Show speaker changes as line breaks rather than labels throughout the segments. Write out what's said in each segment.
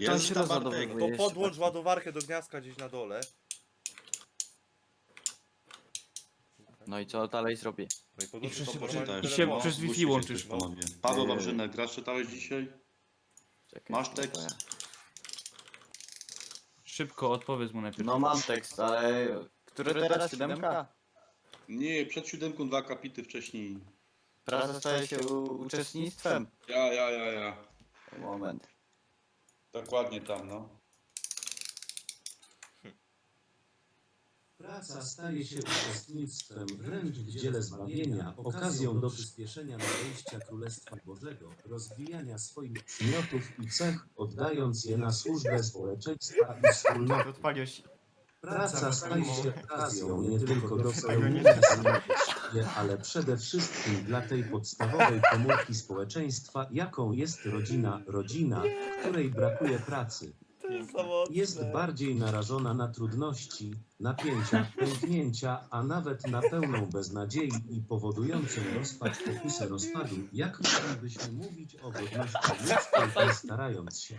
Jest
się
tam
rozładowuje
Bartek,
To podłącz ładowarkę do gniazdka gdzieś na dole.
No i co dalej zrobię?
No i podłączysz
I
to
i się przez Wi-Fi łączysz.
coś, panowie. Paweł Wawrzynek, grasz czytałeś dzisiaj?
Czekaj,
Masz tekst?
ja.
Szybko odpowiedz mu najpierw.
No mam tekst, ale... Który teraz? Siódemka?
Nie, przed siódemką dwa kapity wcześniej.
Praca staje się u- uczestnictwem.
Ja, ja, ja, ja.
Moment.
Dokładnie tam, no.
Praca staje się uczestnictwem wręcz w dziele zbawienia, okazją do przyspieszenia nadejścia Królestwa Bożego, rozwijania swoich przymiotów i cech, oddając je na służbę społeczeństwa i wspólnoty.
Odpaliłeś.
Praca staje się okazją nie tylko do spełnienia samego ale przede wszystkim dla tej podstawowej komórki społeczeństwa, jaką jest rodzina, rodzina, której brakuje pracy,
jest
bardziej narażona na trudności, napięcia, pęknięcia, a nawet na pełną beznadziei i powodującą rozpacz pokusę rozpadu, jak moglibyśmy mówić o godności ludzkiej, starając się,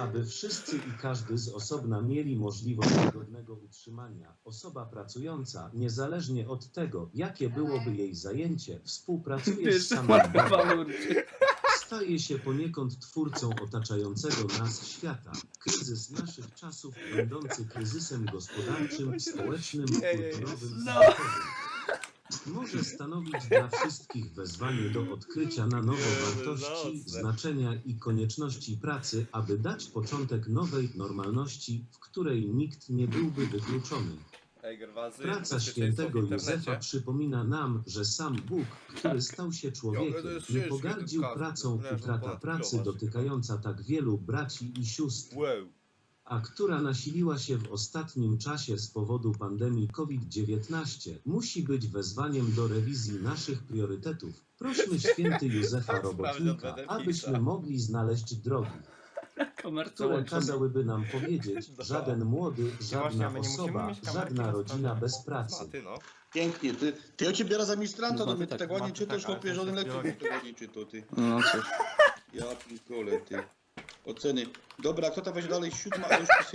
aby wszyscy i każdy z osobna mieli możliwość godnego utrzymania. Osoba pracująca, niezależnie od tego, jakie byłoby jej zajęcie, współpracuje z samym Bogiem staje się poniekąd twórcą otaczającego nas świata. Kryzys naszych czasów, będący kryzysem gospodarczym, społecznym, kulturowym duchowym, może stanowić dla wszystkich wezwanie do odkrycia na nowo wartości, znaczenia i konieczności pracy, aby dać początek nowej normalności, w której nikt nie byłby wykluczony.
Ej, Gerwazy,
Praca świętego
w internecie.
Józefa przypomina nam, że sam Bóg, który stał się człowiekiem,
to jest
nie pogardził pracą utrata pracy dotykająca tak wielu braci i sióstr,
Wow.
A która nasiliła się w ostatnim czasie z powodu pandemii COVID-19, musi być wezwaniem do rewizji naszych priorytetów. Prośmy święty Józefa Robotnika, abyśmy mogli znaleźć drogi, które kazałyby nam powiedzieć, żaden młody, żadna
my nie
osoba, żadna
na
rodzina bez pracy.
No.
Pięknie, ty, ty ja cię biorę za ministranta,
No
no, ty
tak,
tak ładnie
mamy
czytasz,
tak,
chłopie,
to
żaden
biologii.
tak ładnie czytał, ty.
No cóż.
Ja pierdolę, ty. Oceny. Dobra, kto tam weź dalej? Siódma, a już